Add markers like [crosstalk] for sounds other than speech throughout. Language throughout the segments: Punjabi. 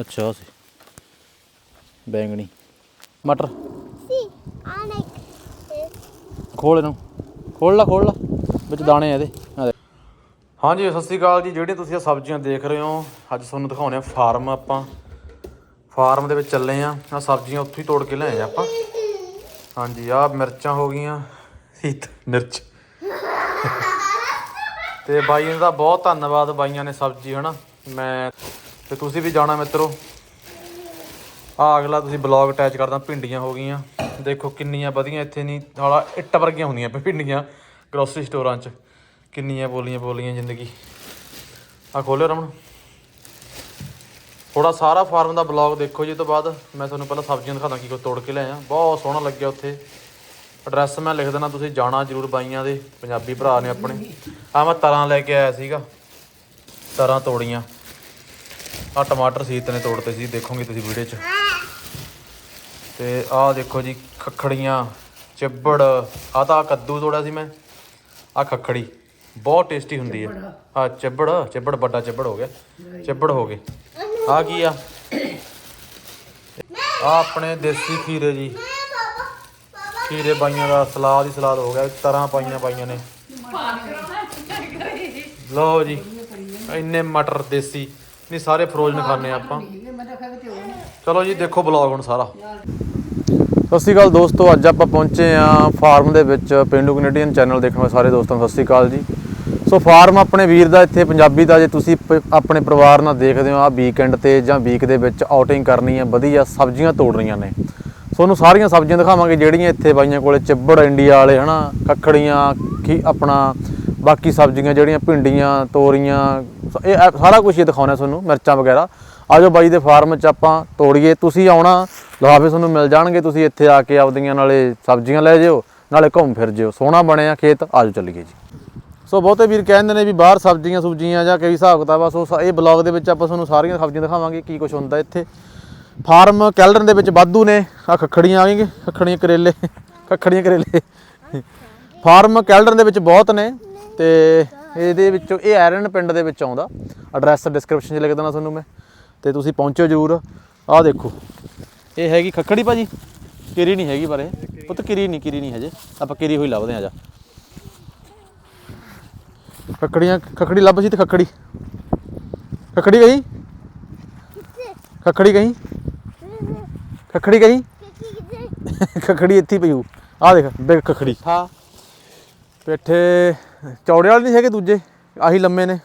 ਅੱਛਾ ਸੀ। ਬੈਂਗਣੀ। ਮਟਰ। I like this. ਖੋਲ ਇਹਨੂੰ। ਖੋਲ ਲਾ ਖੋਲ ਲਾ। ਵਿੱਚ ਦਾਣੇ ਆ ਇਹਦੇ। ਆ ਦੇ ਹਾਂਜੀ ਸਤਿ ਸ਼੍ਰੀ ਅਕਾਲ ਜੀ। ਜਿਹੜੀਆਂ ਤੁਸੀਂ ਇਹ ਸਬਜ਼ੀਆਂ ਦੇਖ ਰਹੇ ਹੋ ਅੱਜ ਤੁਹਾਨੂੰ ਦਿਖਾਉਣੇ ਆ ਫਾਰਮ ਆਪਾਂ। ਫਾਰਮ ਦੇ ਵਿੱਚ ਚੱਲੇ ਆ। ਆ ਸਬਜ਼ੀਆਂ ਉੱਥੋਂ ਹੀ ਤੋੜ ਕੇ ਲਿਆਏ ਆ ਆਪਾਂ। ਹਾਂਜੀ ਆ ਮਿਰਚਾਂ ਹੋ ਗਈਆਂ। ਸੀਤ ਮਿਰਚ। ਤੇ ਬਾਈ ਦਾ ਬਹੁਤ ਧੰਨਵਾਦ ਬਾਈਆਂ ਨੇ ਸਬਜ਼ੀ ਹਨਾ? ਮੈਂ ਤੇ ਤੁਸੀਂ ਵੀ ਜਾਣਾ ਮਿੱਤਰੋ। ਆ ਅਗਲਾ ਤੁਸੀਂ ਬਲੌਗ ਅਟੈਚ ਕਰਦਾ, ਭਿੰਡੀਆਂ ਹੋ ਗਈਆਂ। ਦੇਖੋ ਕਿੰਨੀਆਂ ਵਧੀਆ ਇੱਥੇ ਨਹੀਂ ਹਾਲਾ ਇੱਟ ਵਰਗੀਆਂ ਹੁੰਦੀਆਂ ਭਿੰਡੀਆਂ ਗਰੋਸਰੀ ਸਟੋਰਾਂ 'ਚ। ਕਿੰਨੀਆਂ ਬੋਲੀਆਂ ਬੋਲੀਆਂ ਜ਼ਿੰਦਗੀ। ਆ ਖੋਲਿਓ ਰਮਣ ਥੋੜਾ ਸਾਰਾ ਫਾਰਮ ਦਾ ਬਲੌਗ ਦੇਖੋ ਜੀ ਤੋਂ ਬਾਅਦ। ਮੈਂ ਤੁਹਾਨੂੰ ਪਹਿਲਾਂ ਸਬਜ਼ੀਆਂ ਦਿਖਾਦਾ ਕੀ ਕੋ ਤੋੜ ਕੇ ਲਿਆਇਆ। ਬਹੁਤ ਸੋਹਣਾ ਲੱਗਿਆ ਉੱਥੇ। ਐਡਰੈਸ ਮੈਂ ਲਿਖ ਦੇਣਾ, ਤੁਸੀਂ ਜਾਣਾ ਜ਼ਰੂਰ ਬਾਈਆਂ ਦੇ। ਪੰਜਾਬੀ ਭਰਾ ਨੇ ਆਪਣੇ। ਆ ਮੈਂ ਤਰਾਂ ਲੈ ਕੇ ਆਇਆ ਸੀਗਾ। ਤਰਾਂ ਤੋੜੀਆਂ। ਆ ਟਮਾਟਰ ਸੀਤ ਨੇ ਤੋੜਤੇ ਸੀ ਦੇਖੋਗੇ ਤੁਸੀਂ ਵੀਡੀਓ 'ਚ। ਤੇ ਆਹ ਦੇਖੋ ਜੀ ਖੱਖੜੀਆਂ ਚਿੱਬੜ ਆ ਤਾਂ ਕੱਦੂ ਤੋੜਿਆ ਸੀ ਮੈਂ। ਆ ਖੱਖੜੀ ਬਹੁਤ ਟੇਸਟੀ ਹੁੰਦੀ ਹੈ ਆ। ਚਿੱਬੜ। ਚਿੱਬੜ ਵੱਡਾ ਚਿੱਬੜ ਹੋ ਗਿਆ। ਚਿੱਬੜ ਹੋ ਗਏ। ਆ ਕੀ ਆ? ਆ ਆਪਣੇ ਦੇਸੀ ਖੀਰੇ ਜੀ। ਖੀਰੇ ਬਾਈਆਂ ਦਾ ਸਲਾਦ ਹੀ ਸਲਾਦ ਹੋ ਗਿਆ ਤਰਾਂ ਪਾਈਆਂ ਪਾਈਆਂ ਨੇ। ਲਓ ਜੀ ਇੰਨੇ ਮਟਰ ਦੇਸੀ। ਨਹੀਂ ਸਾਰੇ ਫਰੋਜ਼ਨ ਖਾਣੇ ਆਪਾਂ। ਚਲੋ ਜੀ ਦੇਖੋ ਬਲੌਗ ਹੁਣ ਸਾਰਾ। ਸਤਿ ਸ਼੍ਰੀ ਅਕਾਲ ਦੋਸਤੋ ਅੱਜ ਆਪਾਂ ਪਹੁੰਚੇ ਆ ਫਾਰਮ ਦੇ ਵਿੱਚ ਪਿੰਡੂ ਕੈਨੇਡੀਅਨ ਚੈਨਲ ਦੇਖਣ ਵਾਲੇ ਸਾਰੇ ਦੋਸਤਾਂ ਨੂੰ ਸਤਿ ਸ਼੍ਰੀ ਅਕਾਲ ਜੀ। ਸੋ ਫਾਰਮ ਆਪਣੇ ਵੀਰ ਦਾ ਇੱਥੇ ਪੰਜਾਬੀ ਦਾ ਜੇ ਤੁਸੀਂ ਪ- ਆਪਣੇ ਪਰਿਵਾਰ ਨਾਲ ਦੇਖਦੇ ਹੋ ਆ ਵੀਕਐਂਡ ਤੇ ਜਾਂ ਵੀਕ ਦੇ ਵਿੱਚ ਆਊਟਿੰਗ ਕਰਨੀ ਹੈ ਵਧੀਆ ਸਬਜ਼ੀਆਂ ਤੋੜਨੀਆਂ ਨੇ। ਤੁਹਾਨੂੰ ਸਾਰੀਆਂ ਸਬਜ਼ੀਆਂ ਦਿਖਾਵਾਂਗੇ ਜਿਹੜੀਆਂ ਇੱਥੇ ਬਾਈਆਂ ਕੋਲੇ ਚਿੱਬੜ ਇੰਡੀਆ ਵਾਲੇ ਹਨਾ ਕੱਖੜੀਆਂ ਕੀ ਆਪਣਾ ਬਾਕੀ ਸਬਜ਼ੀਆਂ ਜਿਹੜੀਆਂ ਭਿੰਡੀਆਂ, ਤੋਰੀਆਂ, ਸ- ਇਹ ਐ- ਸਾਰਾ ਕੁਝ ਹੀ ਦਿਖਾਉਣਾ ਤੁਹਾਨੂੰ, ਮਿਰਚਾਂ ਵਗੈਰਾ। ਆਜੋ ਬਾਈ ਦੇ ਫਾਰਮ 'ਚ ਆਪਾਂ ਤੋੜੀਏ। ਤੁਸੀਂ ਆਉਣਾ, ਲਿਫਾਫੇ ਤੁਹਾਨੂੰ ਮਿਲ ਜਾਣਗੇ। ਤੁਸੀਂ ਇੱਥੇ ਆ ਕੇ ਆਪਦੀਆਂ ਨਾਲੇ ਸਬਜ਼ੀਆਂ ਲੈ ਜਿਓ, ਨਾਲੇ ਘੁੰਮ ਫਿਰ ਜਿਓ। ਸੋਹਣਾ ਬਣਿਆ ਖੇਤ, ਆਜੋ ਚੱਲੀਏ ਜੀ। ਸੋ ਬਹੁਤੇ ਵੀਰ ਕਹਿੰਦੇ ਨੇ ਵੀ ਬਾਹਰ ਸਬਜ਼ੀਆਂ ਸੁਬਜ਼ੀਆਂ ਜਾਂ ਕਈ ਹਿਸਾਬ ਕਿਤਾਬ ਆ, ਸੋ ਸ- ਇਹ ਬਲੌਗ ਦੇ ਵਿੱਚ ਆਪਾਂ ਤੁਹਾਨੂੰ ਸਾਰੀਆਂ ਸਬਜ਼ੀਆਂ ਦਿਖਾਵਾਂਗੇ, ਕੀ ਕੁਝ ਹੁੰਦਾ ਇੱਥੇ। ਫਾਰਮ ਕੈਲਡਨ ਦੇ ਵਿੱਚ ਵਾਧੂ ਨੇ। ਆ ਖੱਖੜੀਆਂ ਆਵੇਂਗੇ ਖੱਖੜੀਆਂ ਕਰੇਲੇ ਖੱਖੜੀਆਂ ਕਰੇਲੇ। ਫਾਰਮ ਕੈਲਡਨ ਦੇ ਵਿੱਚ ਬਹੁਤ ਨੇ। ਤੇ ਇਹਦੇ ਵਿੱਚੋਂ ਇਹ ਐਰਨ ਪਿੰਡ ਦੇ ਵਿੱਚ ਆਉਂਦਾ। ਐਡਰੈਸ ਡਿਸਕ੍ਰਿਪਸ਼ਨ 'ਚ ਲਿਖ ਦੇਣਾ ਤੁਹਾਨੂੰ ਮੈਂ। ਤੇ ਤੁਸੀਂ ਪਹੁੰਚੋ ਜਰੂਰ। ਆਹ ਦੇਖੋ। ਇਹ ਹੈਗੀ ਖੱਖੜੀ ਭਾਜੀ। ਕਿਰੀ ਨਹੀਂ ਹੈਗੀ ਪਰ ਇਹ। ਪੁੱਤ ਕਿਰੀ ਨਹੀਂ ਕਿਰੀ ਨਹੀਂ ਹਜੇ। ਆਪਾਂ ਕਿਰੀ ਹੋਈ ਲੱਭਦੇ ਆ ਜਾ। ਖੱਖੜੀਆਂ ਖੱਖੜੀ ਲੱਭ ਸੀ ਤੇ ਖੱਖੜੀ। ਖੱਖੜੀ ਗਈ? ਖੱਖੜੀ ਗਈ? ਖੱਖੜੀ ਗਈ? ਖੱਖੜੀ ਇੱਥੇ ਪਈ ਹੂ ਆ ਦੇਖ ਬਿਗ ਖੱਖੜੀ। ਹਾਂ। ਪੇਠੇ ਚੌੜੇ ਵਾਲੇ ਨਹੀਂ ਹੈਗੇ ਦੂਜੇ ਆਹੀ ਲੰਮੇ ਨੇ।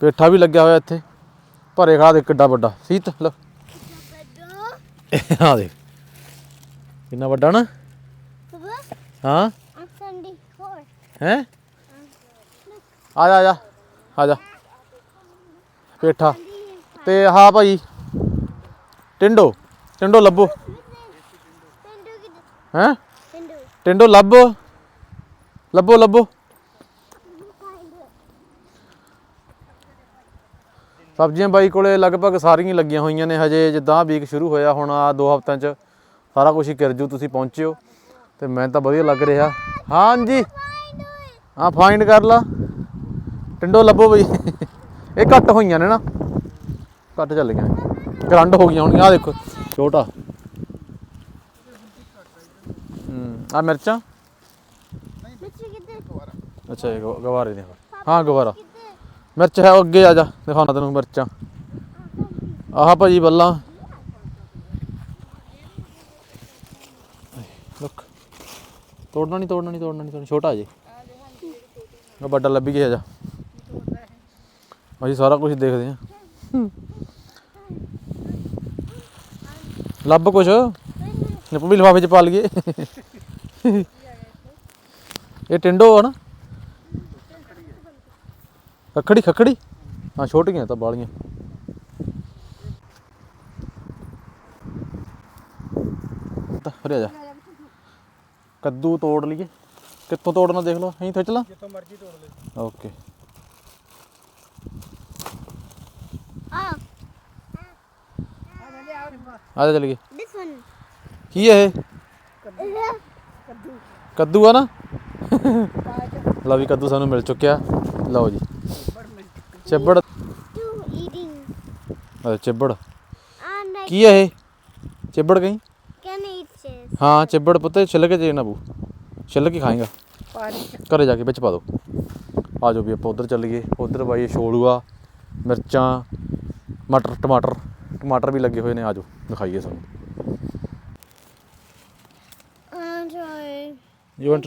ਪੇਠਾ ਵੀ ਲੱਗਿਆ ਹੋਇਆ ਇੱਥੇ। ਭਰੇ ਖਾ ਦੇ ਕਿੱਡਾ ਵੱਡਾ। ਸੀਤ ਲੈ। ਆ ਦੇਖ। ਕਿੰਨਾ ਵੱਡਾ ਨਾ। ਹਾਂ. ਹੈ? ਆ ਜਾ ਆ ਜਾ। ਆ ਜਾ। ਪੇਠਾ। ਤੇ ਹਾਂ ਭਾਈ ਟਿੰਡੋ। ਟਿੰਡੋ ਲੱਭੋ. ਹੈ. ਟਿੰਡੋ ਲੱਭੋ। ਲੱਭੋ ਲੱਭੋ। ਸਬਜ਼ੀਆਂ ਬਾਈ ਕੋਲੇ ਲਗਭਗ ਸਾਰੀਆਂ ਲੱਗੀਆਂ ਹੋਈਆਂ ਨੇ, ਹਜੇ ਜਿੱਦਾਂ ਵੀਕ ਸ਼ੁਰੂ ਹੋਇਆ, ਹੁਣ ਆ ਦੋ ਹਫ਼ਤਿਆਂ ਚ ਸਾਰਾ ਕੁਝ ਹੀ ਕਿਰਜੂ ਤੁਸੀਂ ਪਹੁੰਚਿਓ। ਤੇ ਮੈਨੂੰ ਤਾਂ ਵਧੀਆ ਲੱਗ ਰਿਹਾ। ਹਾਂਜੀ। ਹਾਂ ਫਾਈਂਡ ਕਰ ਲਾ। ਟਿੰਡੋ ਲੱਭੋ ਬਈ। ਇਹ ਘੱਟ ਹੋਈਆਂ ਨੇ ਨਾ। ਘੱਟ ਚੱਲ ਗਈਆਂ। ਕਰੰਟ ਹੋ ਗਈਆਂ ਹੋਣਗੀਆਂ। ਆ ਦੇਖੋ, ਛੋਟਾ। ਹੂੰ ਆ ਮਿਰਚਾਂ। ਅੱਛਾ ਇਹ ਗਵਾ- ਗਵਾਰੇ ਦੇ ਹਾਂ ਗਵਾਰਾ। ਮਿਰਚ ਹੈ ਉਹ ਅੱਗੇ ਆ ਜਾ ਦਿਖਾਉਣਾ ਤੈਨੂੰ ਮਿਰਚਾਂ। ਆਹ ਭਾਜੀ ਬੱਲਾ। ਲੁੱਕ। ਤੋੜਨਾ ਨਹੀਂ ਤੋੜਨਾ ਨਹੀਂ ਤੋੜਨਾ ਨਹੀਂ ਤੋੜਨਾ ਛੋਟਾ ਜੇ ਉਹ ਵੱਡਾ ਲੱਭੀ ਗਿਆ ਜਾ। ਅਸੀਂ ਸਾਰਾ ਕੁਝ ਦੇਖਦੇ ਹਾਂ। ਲੱਭ ਕੁਛ? ਨਿਪ ਵੀ ਲਿਫਾਫੇ ਚ ਪਾ ਲਈਏ। ਇਹ ਟਿੰਡੋ ਆ ਨਾ? ਖੱਖੜੀ ਖੱਖੜੀ? ਹਾਂ ਛੋਟੀਆਂ ਤਾਂ ਬਾਲੀਆਂ। ਤਾਂ ਹਰੇ ਜਾ। ਕੱਦੂ ਤੋੜ ਲਈਏ। ਕਿੱਥੋਂ ਤੋੜਨਾ ਦੇਖ ਲਓ। ਅਸੀਂ ਖਿੱਚ ਲਾ ਜਿੱਥੋਂ ਮਰਜ਼ੀ ਤੋੜ ਲੈ। ਓਕੇ। Oh, ਆ ਜਾ ਚਲੀਏ. ਕੀ ਹੈ ਇਹ। ਕੱਦੂ ਆ ਨਾ? ਲਓ ਵੀ ਕੱਦੂ ਸਾਨੂੰ ਮਿਲ ਚੁੱਕਿਆ। ਲਓ ਜੀ। ਚੱਬੜ. ਅਰੇ ਚਿੱਬੜ। ਕੀ ਹੈ ਇਹ? ਚਿੱਬੜ ਗਈ. ਹਾਂ ਚਿੱਬੜ ਪੁੱਤੇ ਛਿੱਲ ਕੇ ਚੇਣਾ ਬੂ। ਛਿੱਲ ਕੇ ਖਾਏਗਾ। ਘਰੇ ਜਾ ਕੇ ਵਿੱਚ ਪਾ ਦੋ। ਆ ਜਾਓ ਵੀ ਆਪਾਂ ਉਧਰ ਚੱਲੀਏ। ਉਧਰ ਬਾਈ ਛੋਲੂਆ ਮਿਰਚਾਂ ਮਟਰ ਟਮਾਟਰ। ਟਮਾਟਰ ਵੀ ਲੱਗੇ ਹੋਏ ਨੇ ਆ ਜਾਓ ਦਿਖਾਈਏ ਤੁਹਾਨੂੰ And I you want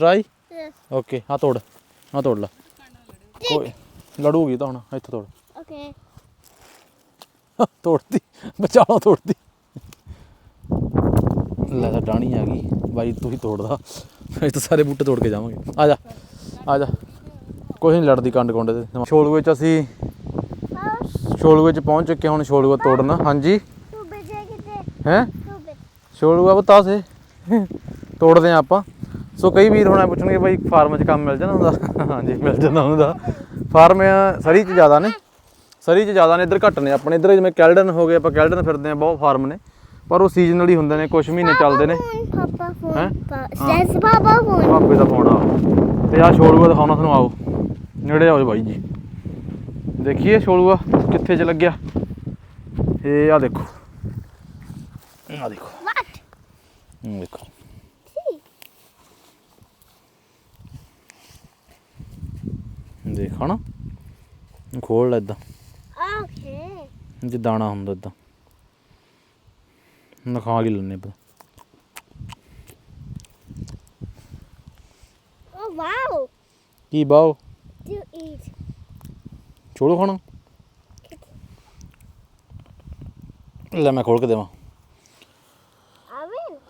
okay ਹਾਂ ਤੋੜ ਹਾਂ ਤੋੜ ਲਾ। ਕੋਈ ਲੜੂਗੀ ਤਾਂ ਹੁਣ ਇੱਥੇ ਤੋੜ। Okay. ਤੋੜਦੀ ਬਚਾਓ ਤੋੜਦੀ ਲੈ ਤਾਂ ਡਾਣੀ ਆ ਗਈ ਬਾਈ ਤੂੰ ਹੀ ਤੋੜਦਾ। ਅਸੀਂ ਤਾਂ ਸਾਰੇ ਬੂਟੇ ਤੋੜ ਕੇ ਜਾਵਾਂਗੇ। ਆ ਜਾ ਆ ਜਾ। ਕੋਈ ਨਹੀਂ ਲੜਦੀ ਕੰਡ ਕੋਂਡੇ ਤੇ। ਛੋਲੂਏ ਚ ਅਸੀਂ ਛੋਲੂਏ ਚ ਪਹੁੰਚ ਚੁੱਕੇ ਹੁਣ ਛੋਲੂਆ ਤੋੜਨਾ। ਹਾਂਜੀ? too big to ਹੈ. ਛੋਲੂਆ ਬਤਾ ਸੇ। ਤੋੜਦੇ ਆ ਆਪਾਂ। ਸੋ ਕਈ ਵੀਰ ਹੁਣ ਪੁੱਛਣਗੇ ਬਾਈ ਫਾਰਮ 'ਚ ਕੰਮ ਮਿਲ ਜਾਂਦਾ ਹੁੰਦਾ? ਹਾਂਜੀ ਮਿਲ ਜਾਂਦਾ ਹੁੰਦਾ। ਫਾਰਮ ਸਰੀ 'ਚ ਜ਼ਿਆਦਾ ਨੇ। ਸਰੀ 'ਚ ਜ਼ਿਆਦਾ ਨੇ ਇੱਧਰ ਘੱਟ ਨੇ। ਆਪਣੇ ਇੱਧਰ ਜਿਵੇਂ ਕੈਲਡਨ ਹੋ ਗਏ ਆਪਾਂ ਕੈਲਡਨ ਫਿਰਦੇ ਆ ਬਹੁਤ ਫਾਰਮ ਨੇ। ਪਰ ਉਹ ਸੀਜ਼ਨਲੀ ਹੁੰਦੇ ਨੇ ਕੁਝ ਮਹੀਨੇ ਚੱਲਦੇ ਨੇ. ਭਾਪੇ ਦਾ ਫੋਨ ਆ ਤੇ ਆ ਛੋਲੂਆ ਦਿਖਾਉਣਾ ਤੁਹਾਨੂੰ ਆਓ। ਨੇੜੇ ਆਓ ਬਾਈ ਜੀ। ਦੇਖੀਏ ਛੋਲੂਆ ਕਿੱਥੇ ਚ ਲੱਗਿਆ। ਇਹ ਆ ਦੇਖੋ। ਆ ਦੇਖੋ? ਇਹ ਦੇਖੋ। ਹਣਾ ਖੋਲ ਲੈ ਇਦਾਂ Okay. ਜੇ ਦਾਣਾ ਹੁੰਦਾ ਇਦਾਂ ਨਖਾ ਕੇ ਲੈਣੇ ਪਾ Oh wow. ਕੀ ਬਾਓ To eat. ਛੋੜੋ ਖਾਣਾ ਲੈ ਮੈਂ ਖੋਲ ਕੇ ਦੇਵਾਂ.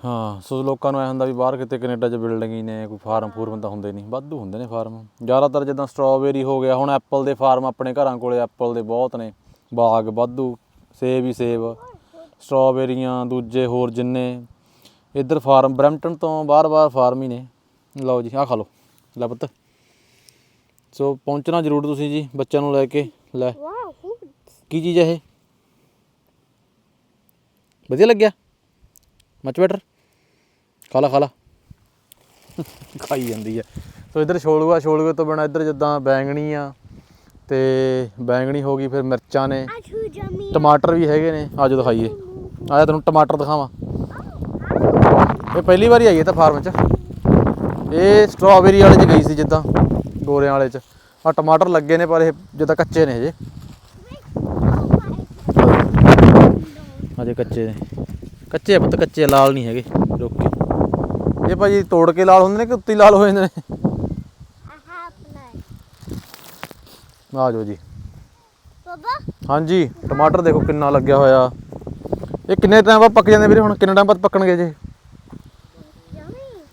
ਹਾਂ, ਸੋ ਲੋਕਾਂ ਨੂੰ ਐ ਹੁੰਦਾ ਵੀ ਬਾਹਰ ਕਿਤੇ ਕੈਨੇਡਾ 'ਚ ਬਿਲਡਿੰਗ ਹੀ ਨੇ, ਕੋਈ ਫਾਰਮ ਫੂਰਮ ਤਾਂ ਹੁੰਦੇ ਨਹੀਂ। ਵਾਧੂ ਹੁੰਦੇ ਨੇ ਫਾਰਮ ਜ਼ਿਆਦਾਤਰ ਜਿੱਦਾਂ ਸਟ੍ਰਾਬੇਰੀ ਹੋ ਗਿਆ, ਹੁਣ ਐਪਲ ਦੇ ਫਾਰਮ ਆਪਣੇ ਘਰਾਂ ਕੋਲੇ ਐਪਲ ਦੇ ਬਹੁਤ ਨੇ। ਬਾਗ, ਵਾਧੂ ਸੇਬ ਹੀ ਸੇਬ ਸਟ੍ਰਾਬੇਰੀਆਂ ਦੂਜੇ ਹੋਰ ਜਿੰਨੇ। ਇੱਧਰ ਫਾਰਮ ਬਰੈਂਪਟਨ ਤੋਂ ਬਾਹਰ-ਬਾਹਰ ਫਾਰਮ ਹੀ ਨੇ। ਲਓ ਜੀ, ਆਹ ਖਾ ਲਓ। ਲੈ ਪੁੱਤ। ਸੋ ਪਹੁੰਚਣਾ ਜ਼ਰੂਰ ਤੁਸੀਂ ਜੀ, ਬੱਚਿਆਂ ਨੂੰ ਲੈ ਕੇ। ਲੈ। ਕੀ ਚੀਜ਼ ਹੈ ਇਹ? ਵਧੀਆ ਲੱਗਿਆ? ਮਚ ਬੈਟਰ ਖਾ ਲਾ ਖਾ ਲਾ। [laughs] ਖਾਈ ਜਾਂਦੀ ਹੈ ਸੋ ਇੱਧਰ ਛੋਲੂਆ ਛੋਲੂਏ ਤੋਂ ਬਿਨਾ ਇੱਧਰ ਜਿੱਦਾਂ ਬੈਂਗਣੀ ਆ ਤੇ ਬੈਂਗਣੀ ਹੋ ਗਈ ਫਿਰ ਮਿਰਚਾਂ ਨੇ. ਟਮਾਟਰ ਵੀ ਹੈਗੇ ਨੇ। ਆਜੋ ਦਿਖਾਈਏ। ਆਜਾ ਤੈਨੂੰ ਟਮਾਟਰ ਦਿਖਾਵਾਂ। ਇਹ ਪਹਿਲੀ ਵਾਰੀ ਆਈ ਹੈ ਤਾਂ ਫਾਰਮ 'ਚ। ਇਹ ਸਟ੍ਰਾਬੇਰੀ ਵਾਲੇ 'ਚ ਗਈ ਸੀ ਜਿੱਦਾਂ ਗੋਰਿਆਂ ਵਾਲੇ 'ਚ। ਆ ਟਮਾਟਰ ਲੱਗੇ ਨੇ ਪਰ ਇਹ ਜਿੱਦਾਂ ਕੱਚੇ ਨੇ ਹਜੇ। ਹਜੇ ਕੱਚੇ ਨੇ। ਕੱਚੇ ਆ ਪੁੱਤ ਕੱਚੇ ਲਾਲ ਨਹੀਂ ਹੈਗੇ। ਇਹ ਭਾਜੀ ਤੋੜ ਕੇ ਲਾਲ ਹੁੰਦੇ ਨੇ ਕਿ ਉੱਤੀ ਲਾਲ ਹੋ ਜਾਂਦੇ ਨੇ I have none. ਆ ਜਾਓ ਜੀ. ਹਾਂਜੀ ਟਮਾਟਰ ਦੇਖੋ ਕਿੰਨਾ ਲੱਗਿਆ ਹੋਇਆ ਇਹ ਕਿੰਨੇ ਟਾਈਮ ਬਾਅਦ ਪੱਕ ਜਾਂਦੇ ਵੀਰੇ ਹੁਣ ਕਿੰਨੇ ਟਾਈਮ ਬਾਅਦ ਪੱਕਣਗੇ ਜੇ.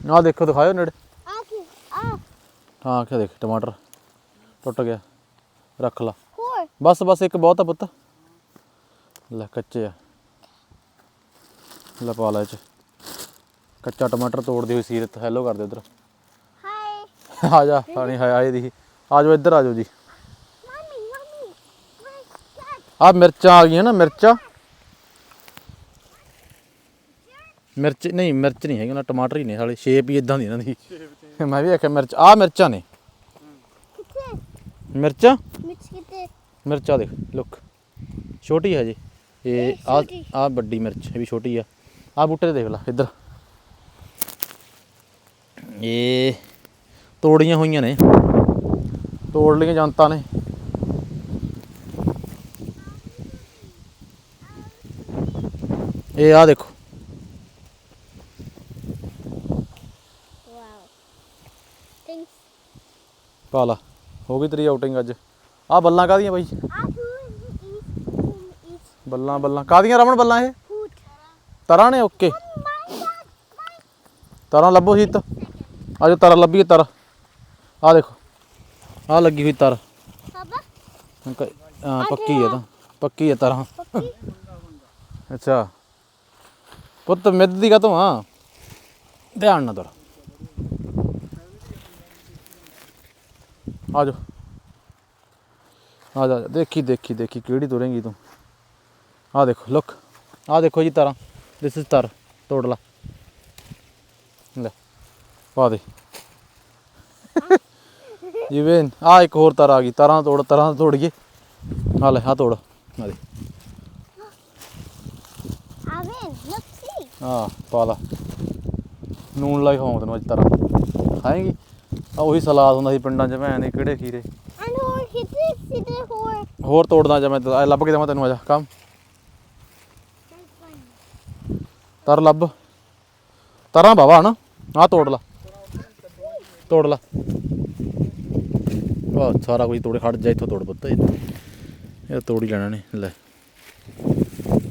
ਆਹ ਦੇਖੋ ਦਿਖਾਓ ਨੇੜੇ Okay. Ah. ਹਾਂ ਕਿਆ ਦੇਖ ਟਮਾਟਰ ਟੁੱਟ ਗਿਆ ਰੱਖ ਲਾ. ਬਸ ਬਸ ਇੱਕ ਬਹੁਤ ਆ ਪੁੱਤ ਲੈ ਕੱਚੇ ਆ ਲੈ ਪਾ ਲੈ ਇਹ ਚ ਕੱਚਾ ਟਮਾਟਰ ਤੋੜਦੀ ਹੋਈ ਸੀਰਤ ਹੈਲੋ ਕਰ ਦੇ ਉਧਰ Hi. ਆ ਜਾ ਪਾਣੀ ਹੈ ਆਏ ਦੀ ਆ ਜਾਓ ਇੱਧਰ ਆ ਜਾਓ ਜੀ Mommy. Mommy. My cat. ਆ ਮਿਰਚਾਂ ਆ ਗਈਆਂ ਨਾ ਮਿਰਚਾਂ ਮਿਰਚ ਨਹੀਂ ਮਿਰਚ ਨਹੀਂ ਹੈਗੀ ਨਾ ਟਮਾਟਰ ਹੀ ਨੇ ਸਾਲੇ ਸ਼ੇਪ ਹੀ ਇਦਾਂ ਦੀ ਇਹਨਾਂ ਦੀ ਮੈਂ ਵੀ ਆਖਿਆ ਮਿਰਚ ਆ ਮਿਰਚਾਂ ਨੇ. ਮਿਰਚਾਂ Mitch kitty. ਮਿਰਚਾਂ ਦੇਖ ਲੁੱਕ ਛੋਟੀ ਹੈ ਜੀ ਇਹ ਇਹ ਆ ਵੱਡੀ ਮਿਰਚ ਇਹ ਵੀ ਛੋਟੀ ਆ ਆ ਬੂਟੇ ਦੇਖ ਲੈ ਇੱਧਰ ਇਹ ਤੋੜੀਆਂ ਹੋਈਆਂ ਨੇ ਤੋੜ ਲਈਆਂ ਜਨਤਾ ਨੇ ਇਹ ਆ ਦੇਖੋ Wow. Thanks. ਪਾ ਲਾ ਹੋ ਗਈ ਤੇਰੀ ਆਊਟਿੰਗ ਅੱਜ ਆ ਬੱਲਾਂ ਕਾਦੀਆਂ ਬਾਈ ਬੱਲਾਂ ਬੱਲਾਂ ਕਾਦੀਆਂ ਰਮਣ ਬੱਲਾਂ ਇਹ. ਤਰਾਂ ਨੇ ਓਕੇ. My. ਤਾਰਾਂ ਲੱਭੋ ਸੀਤ ਆਜੋ ਤਾਰਾ ਲੱਭੀਏ ਤਾਰਾ। ਆ ਦੇਖੋ। ਆ ਲੱਗੀ ਹੋਈ ਤਾਰ. ਕ- ਹਾਂ, ਪੱਕੀ ਹੈ ਤਾਂ। ਪੱਕੀ ਹੈ ਤਾਰਾਂ. ਅੱਛਾ। ਪੁੱਤ ਮਿੱਧ ਦੀ ਕਾ ਆ? ਧਿਆਨ ਨਾਲ ਤੁਰ। ਆਜੋ। ਆ ਜਾ ਦੇਖੀ ਦੇਖੀ ਦੇਖੀ। ਕਿਹੜੀ ਤੁਰੇਂਗੀ ਤੂੰ? ਆ ਦੇਖੋ ਲੁੱਕ। ਆ ਦੇਖੋ ਜੀ ਤਾਰਾਂ। ਦਿਸ ਇਜ਼ ਤਾਰ। ਤੋੜ ਲੈ। ਪਾ ਦੇ। ਜਿਵੇਂ ਆ ਇੱਕ ਹੋਰ ਤਾਰ ਆ ਗਈ ਤਾਰਾਂ ਤੋੜ ਤਾਰਾਂ ਤੋੜੀਏ ਆ ਲੈ ਆ ਤੋੜ ਆ ਦੇ. ਹਾਂ ਪਾ ਲਾ। ਨੂਨ ਲਾਈ ਖਾਵਾਂ ਤੈਨੂੰ ਅੱਜ ਤਰ੍ਹਾਂ ਖਾਏਂਗੀ? ਆ ਉਹੀ ਸਲਾਦ ਹੁੰਦਾ ਸੀ ਪਿੰਡਾਂ 'ਚ ਭੈਣ ਦੇ ਕਿਹੜੇ ਖੀਰੇ. ਹੋਰ ਤੋੜਦਾ ਜਾਂ ਮੈਂ ਲੱਭ ਕੇ ਦੇਵਾਂ ਤੈਨੂੰ ਆ ਜਾ ਕੰਮ। ਤਰ ਲੱਭ। ਤਰਾਂ ਬਾਵਾ ਹਨਾ? ਆ ਤੋੜ ਲਾ। ਤੋੜ ਲਾ। ਵਾਹ, ਸਾਰਾ ਕੁਝ ਤੋੜੇ, ਖੜ ਜਾ ਇੱਥੋਂ ਤੋੜ ਪੁੱਤ ਇਹ ਇਹ ਤੋੜ ਹੀ ਲੈਣਾ ਨੇ, ਲੈ।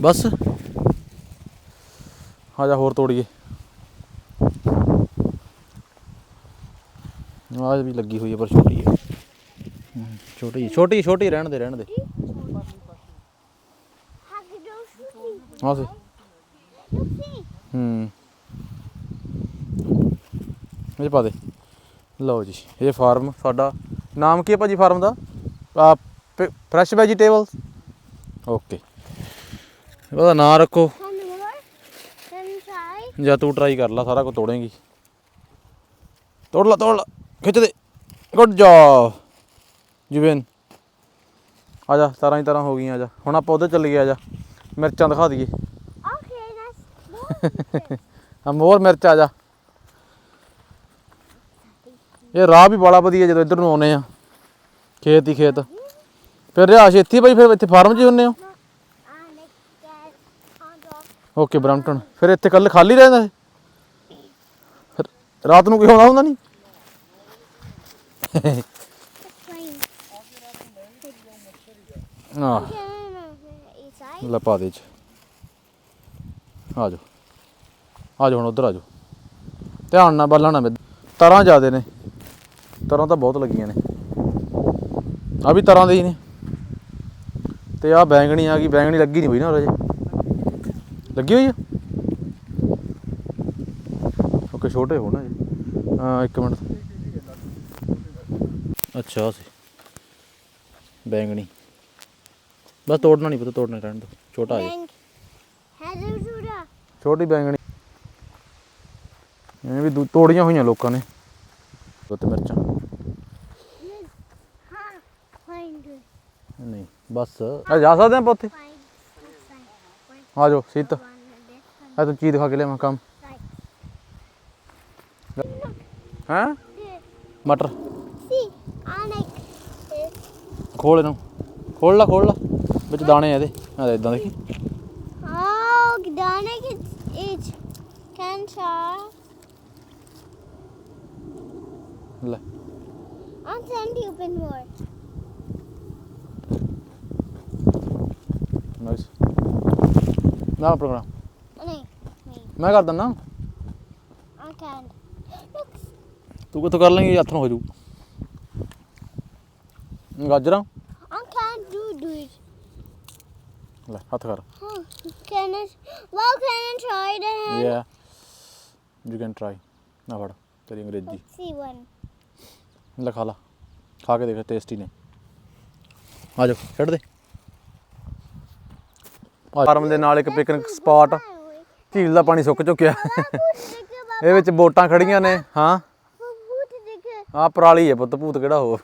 ਬਸ। ਆ ਜਾ ਹੋਰ ਤੋੜੀਏ। ਆਹ ਵੀ ਲੱਗੀ ਹੋਈ ਹੈ ਪਰ ਛੋਟੀ ਹੈ, ਛੋਟੀ ਛੋਟੀ ਛੋਟੀ, ਰਹਿਣ ਦੇ ਰਹਿਣ ਦੇ। ਹਾਂ ਸੇ ਹੂੰ। ਇਹ ਪਾ ਦੇ। ਲਓ ਜੀ ਇਹ ਫਾਰਮ ਸਾਡਾ। ਨਾਮ ਕੀ ਹੈ ਭਾਜੀ ਫਾਰਮ ਦਾ? Fresh vegetables okay. ਉਹਦਾ ਨਾਂ ਰੱਖੋ. ਜਾਂ ਤੂੰ ਟਰਾਈ ਕਰ ਲੈ ਸਾਰਾ ਕੁਝ ਤੋੜੇਂਗੀ। ਤੋੜ ਲਾ ਤੋੜ ਲਾ ਖਿੱਚ ਦੇ। Good job Jubin. ਆ ਜਾ ਤਾਰਾਂ ਹੀ ਤਾਰਾਂ ਹੋ ਗਈਆਂ ਆ ਜਾ। ਹੁਣ ਆਪਾਂ ਉਧਰ ਚੱਲੀਏ ਆ ਜਾ। ਮਿਰਚਾਂ ਦਿਖਾ ਦਈਏ। More. ਆ [laughs] ਮੋਰ ਮਿਰਚ ਆ ਜਾ। ਇਹ ਰਾਹ ਵੀ ਬੜਾ ਵਧੀਆ ਜਦੋਂ ਇੱਧਰ ਨੂੰ ਆਉਨੇ ਆ। ਖੇਤ ਹੀ ਖੇਤ। ਫਿਰ ਰਿਹਾਸ਼ ਇੱਥੇ ਹੀ ਫਿਰ ਇੱਥੇ ਫਾਰਮ 'ਚ ਹੀ ਹੁੰਨੇ ਹੋ? ਓਕੇ ਬ੍ਰੈਂਪਟਨ ਫਿਰ ਇੱਥੇ ਕੱਲ ਖਾਲੀ ਰਹਿੰਦਾ ਇਹ? ਰਾਤ ਨੂੰ ਕੋਈ ਆਉਂਦਾ ਹੁੰਦਾ ਨਹੀਂ? It's fine. ਦੇ ਚ। ਆ ਜਾਓ। ਆ ਜਾਓ, ਹੁਣ ਉਧਰ ਆ ਜਾਓ। ਧਿਆਨ ਨਾਲ ਬੱਲਣਾ ਮੇ। ਤਰਾਂ ਜ਼ਿਆਦੇ ਨੇ। ਤਰਾਂ ਤਾਂ ਬਹੁਤ ਲੱਗੀਆਂ ਨੇ। ਆ ਵੀ ਤਰਾਂ ਦੇ ਹੀ ਨੇ। ਤੇ ਆ ਬੈਂਗਣੀ ਆ ਗਈ ਬੈਂਗਣੀ ਲੱਗੀ ਨਹੀਂ ਹੋਈ ਨਾ ਹਜੇ। ਲੱਗੀ ਹੋਈ ਆ? ਓਕੇ ਛੋਟੇ ਹੋ ਨਾ ਜੀ ਹਾਂ ਇੱਕ ਮਿੰਟ। ਅੱਛਾ ਸੀ। ਬੈਂਗਣੀ। ਬਸ ਤੋੜਨਾ ਨਹੀਂ ਪਤਾ ਤੋੜਨਾ ਰਹਿਣ ਦੋ। ਛੋਟਾ ਹੈ. ਛੋਟੀ ਬੈਂਗਣੀ। ਇਹ ਵੀ ਤੋੜੀਆਂ ਹੋਈਆਂ ਲੋਕਾਂ ਨੇ। ਉੱਤੇ ਮਿਰਚਾਂ Huh? Find it. ਨਹੀਂ ਬਸ ਆ ਜਾ ਸਕਦੇ ਆਪਾਂ ਉੱਥੇ ਆ ਜਾਓ ਸਿੱਤ ਆ ਤੂੰ ਚੀਜ਼ ਦਿਖਾ ਕੇ ਲਿਆ ਮੈਂ ਕੰਮ ਹਾਂ ਮਟਰ ਸੀ ਆ ਲਾਈਕ ਖੋਲ ਇਹਨੂੰ ਖੋਲ ਲਾ ਖੋਲ ਲਾ ਵਿੱਚ ਦਾਣੇ ਆ ਇਹਦੇ ਆ ਇਦਾਂ ਦੇਖੀ ਆਹ ਦਾਣੇ ਕਿ ਇਚ ਕੈਂਸਾ ਲੈ ਆਂਟੀ ਓਪਨ ਮੋਰ ਨਾਈਸ ਨਾ ਪ੍ਰੋਗਰਾਮ No, me. ਮੈਂ ਕਰ ਦਿੰਦਾ can't. Look, ਤੂੰ ਕਿੱਥੋਂ ਕਰ ਲੇਂਗੀ ਹੱਥ ਨੂੰ ਹੋ ਜੂ ਗਾਜਰਾਂ I can't do it. ਲੈ ਹੱਥ ਕਰ Huh. Can I? Well, can I try it? And yeah you can try ਨਾ ਫੜ ਤੇਰੀ ਅੰਗਰੇਜ਼ੀ Let's see one. ਲੈ ਖਾ ਲਾ ਖਾ ਕੇ ਦੇਖ ਟੇਸਟੀ ਨੇ ਆ ਜਾਓ ਛੱਡ ਦੇ ਫਾਰਮ ਦੇ ਨਾਲ ਇੱਕ ਪਿਕਨਿਕ ਸਪਾਟ ਝੀਲ ਦਾ ਪਾਣੀ ਸੁੱਕ ਚੁੱਕਿਆ। ਇਹ ਵਿੱਚ ਬੋਟਾਂ ਖੜੀਆਂ ਨੇ, ਹਾਂ। ਆ ਪਰਾਲੀ ਹੈ ਪੁੱਤ, ਭੂਤ ਕਿਹੜਾ ਹੋ।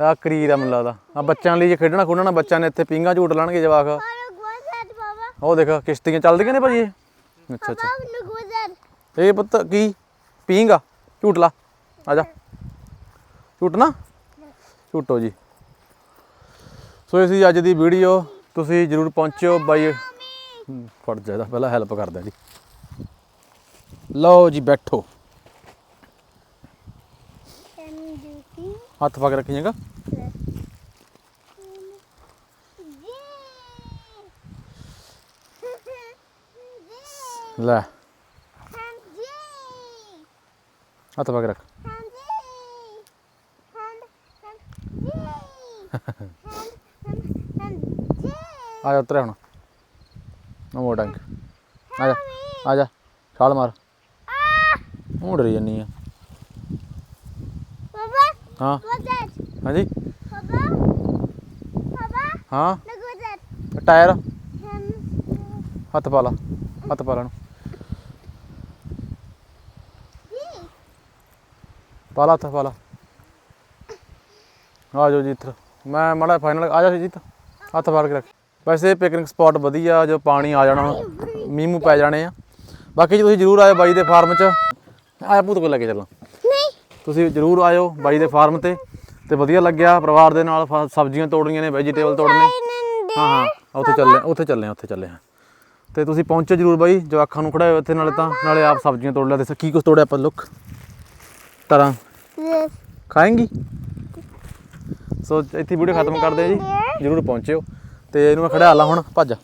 ਆ ਕਰੀਰ ਆ ਮੈਨੂੰ ਲੱਗਦਾ। ਆ ਬੱਚਿਆਂ ਲਈ ਜੇ ਖੇਡਣਾ ਖੁੱਡਣਾ, ਬੱਚਿਆਂ ਨੇ ਇੱਥੇ ਪਿੰਗਾ ਝੂਟ ਲੈਣਗੇ ਜਵਾਕ। ਉਹ ਦੇਖ, ਕਿਸ਼ਤੀਆਂ ਚੱਲਦੀਆਂ ਨੇ ਭਾਜੀ ਇਹ। ਅੱਛਾ ਅੱਛਾ। ਇਹ ਪੁੱਤ ਕੀ? ਪੀਂਗਾ ਝੂਟ ਲਾ। ਆ ਜਾ। ਝੂਟਣਾ ਝੂਟੋ ਜੀ। ਸੋ ਇਹ ਸੀ ਅੱਜ ਦੀ ਵੀਡੀਓ ਤੁਸੀਂ ਜਰੂਰ ਪਹੁੰਚਿਓ ਬਾਈ। ਫੜ ਜਾ ਪਹਿਲਾਂ ਹੈਲਪ ਕਰਦਾ ਜੀ। ਲਓ ਜੀ, ਬੈਠੋ। ਹੱਥ ਪਾ ਕੇ ਰੱਖੀ ਜਗਾ ਲੈ। ਹੱਥ ਪਾ ਕੇ ਰੱਖ। ਆ ਜਾ ਉਤਰੇ ਹੁਣ ਨਮੋ ਡੰਗ ਆ ਜਾ ਆ ਜਾ ਛਾਲ ਮਾਰ ਉਹ ਡਰੀ ਜਾਨੀ ਆ Papa, ਹਾਂ ਹਾਂਜੀ Papa, Papa, ਹਾਂ ਟਾਇਰ ਹੱਥ ਪਾ ਲਾ ਹੱਥ ਪਾ ਲੈਣ ਪਾ ਲਾ ਹੱਥ ਪਾ ਲਾ ਆ ਜਾਓ ਜੀ ਇੱਧਰ ਮੈਂ ਮਾੜਾ ਫਾਈਨਲ ਆ ਜਾ ਜੀ ਹੱਥ ਫੜ ਕੇ ਰੱਖ ਵੈਸੇ ਪਿਕਨਿਕ ਸਪਾਟ ਵਧੀਆ ਜੋ ਪਾਣੀ ਆ ਜਾਣਾ ਮੀਂਹ ਮੂੰਹ ਪੈ ਜਾਣੇ ਆ। ਬਾਕੀ ਜੀ ਤੁਸੀਂ ਜਰੂਰ ਆਇਓ ਬਾਈ ਦੇ ਫਾਰਮ 'ਚ। ਆਇਆ ਭੂਤ ਕੋਲ ਲੈ ਕੇ ਚੱਲਾਂ। ਨਹੀਂ। ਤੁਸੀਂ ਜਰੂਰ ਆਇਓ ਬਾਈ ਦੇ ਫਾਰਮ ਤੇ ਤੇ ਵਧੀਆ ਲੱਗਿਆ ਪਰਿਵਾਰ ਦੇ ਨਾਲ ਸਬਜ਼ੀਆਂ ਤੋੜਨੀਆਂ ਨੇ ਵੈਜੀਟੇਬਲ ਤੋੜਨੇ। ਹਾਂ ਹਾਂ ਉੱਥੇ ਚੱਲੇ ਉੱਥੇ ਚੱਲੇ ਉੱਥੇ ਚੱਲੇ ਹਾਂ। ਤੇ ਤੁਸੀਂ ਪਹੁੰਚੋ ਜਰੂਰ ਬਾਈ ਜਵਾਖਾਂ ਨੂੰ ਖੜਾਇਓ ਇੱਥੇ ਨਾਲੇ ਤਾਂ ਨਾਲੇ ਆਪ ਸਬਜ਼ੀਆਂ ਤੋੜ ਲਿਆ। ਤੇ ਕੀ ਕੁਛ ਤੋੜਿਆ ਆਪਾਂ ਲੁੱਕ। ਤਰ੍ਹਾਂ ਖਾਏਂਗੀ? ਸੋ ਇੱਥੇ ਵੀਡੀਓ ਖਤਮ ਕਰਦੇ ਆ ਜੀ। ਜਰੂਰ ਪਹੁੰਚਿਓ। ਤੇ ਇਹਨੂੰ ਮੈਂ ਖੜਿਆ ਲਾ ਹੁਣ ਭੱਜ।